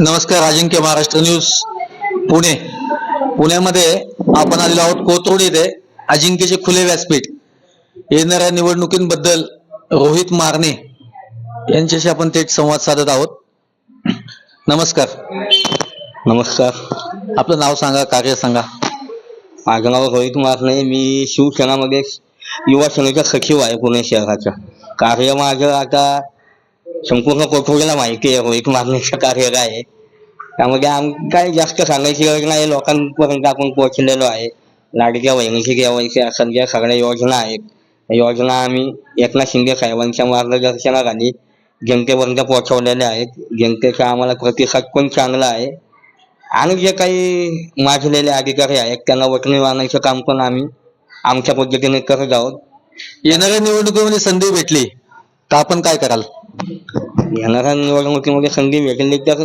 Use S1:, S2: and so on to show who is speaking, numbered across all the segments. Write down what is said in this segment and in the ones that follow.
S1: नमस्कार अजिंक्य महाराष्ट्र न्यूज पुणे. पुण्यामध्ये आपण आलेलो आहोत कोथरूड येथे अजिंक्यचे खुले व्यासपीठ. येणाऱ्या निवडणुकींबद्दल रोहित मारणे यांच्याशी आपण थेट संवाद साधत आहोत. नमस्कार.
S2: नमस्कार.
S1: आपलं नाव सांगा कार्य सांगा.
S2: माझं नाव रोहित मारणे. मी शिवसेनामध्ये युवा सेनेचा सचिव आहे पुणे शहराचा कार्य माझं आता संपूर्ण कोथरूडला माहिती आहे रोहित मागणीचं कार्य काय आहे. त्यामध्ये आम काय जास्त सांगायची गरज नाही लोकांपर्यंत आपण पोहोचलेलो आहे. लाडक्या बहिणीची केवायसी असेल ज्या सगळ्या योजना आहेत. योजना आम्ही एकनाथ शिंदे साहेबांच्या मार्गदर्शनाखाली जनतेपर्यंत पोहोचवलेल्या आहेत. जनतेचा आम्हाला प्रतिसाद पण चांगला आहे. आणि जे काही माजलेले अधिकारी आहेत त्यांना वटणी मारण्याचं काम पण आम्ही आमच्या पद्धतीने करत आहोत.
S1: येणाऱ्या निवडणुकीमध्ये संधी भेटली तर आपण काय कराल?
S2: येणाऱ्या निवडणुकीमध्ये संधी भेटली तर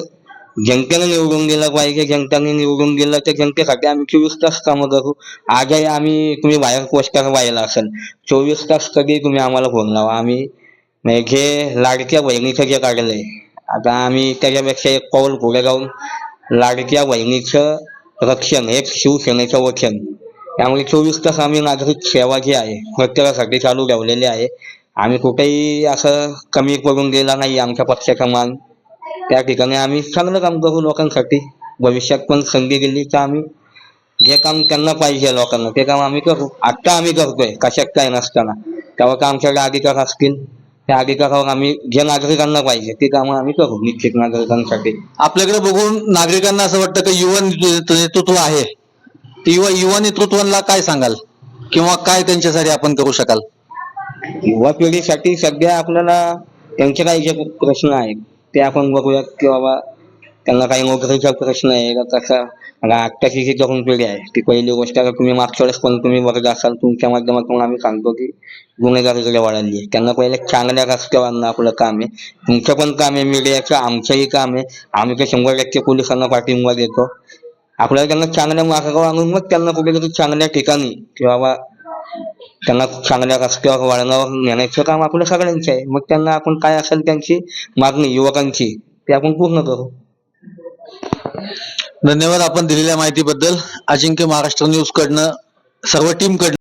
S2: जनतेने निवडून दिलं पाहिजे. जनतेने निवडून दिलं तर जनतेसाठी आम्ही चोवीस तास कामं करू. आजही आम्ही तुम्ही बाहेर पोस्टर पाहिला असेल. चोवीस तास कधी तुम्ही आम्हाला फोन लावा. आम्ही जे लाडक्या बहिणीचं जे काढलंय आता आम्ही त्याच्यापेक्षा एक पाऊल पुढे जाऊन लाडक्या बहिणीचं रक्षण हे शिवसेनेचं वचन त्यामुळे चोवीस तास आम्ही नागरिक सेवा जी आहे प्रत्येकासाठी चालू ठेवलेली आहे. आम्ही कुठेही असं कमी करून गेला नाही आमच्या पक्षाचा मान. त्या ठिकाणी आम्ही चांगलं काम करू लोकांसाठी. भविष्यात पण संधी दिली तर आम्ही जे काम त्यांना पाहिजे लोकांना ते काम आम्ही करू. आत्ता आम्ही करतोय कशात काय नसताना. तेव्हा का आमच्याकडे अधिकार असतील. त्या अधिकारावर आम्ही जे नागरिकांना पाहिजे ते कामं आम्ही करू निश्चित नागरिकांसाठी.
S1: आपल्याकडे बघून नागरिकांना असं वाटतं की युवा नेतृत्व आहे. युवा युवा नेतृत्वाला काय सांगाल? किंवा काय त्यांच्यासाठी आपण करू शकाल?
S2: युवा पिढीसाठी सध्या आपल्याला त्यांचे काही जे प्रश्न आहेत ते आपण बघूयात की बाबा त्यांना काही नोकरीचा प्रश्न आहे. का कसा आत्ताची जी तरुण पिढी आहे ती पहिली गोष्ट आता तुम्ही मागच्या वेळेस पण तुम्ही बघत असाल तुमच्या माध्यमातून आम्ही सांगतो की गुन्हेगारीकडे वाढली. आहे त्यांना पहिले चांगल्या रस्त्यावर आपलं काम आहे. तुमचं पण काम आहे मीडियाचं आमचंही काम आहे. आम्ही तर शंभर टक्के पोलिसांना पाठिंबा देतो. आपल्याला त्यांना चांगल्या मार्गावर आणून मग त्यांना कुठेतरी चांगल्या ठिकाणी किंवा बा त्यांना चांगल्या रस्त्यावर वळणावर नेण्याचं काम आपलं सगळ्यांचं आहे. मग त्यांना आपण काय असेल त्यांची मागणी युवकांची ते आपण पूर्ण करू.
S1: धन्यवाद आपण दिलेल्या माहितीबद्दल. अजिंक्य महाराष्ट्र न्यूज कडनं सर्व टीम कडनं.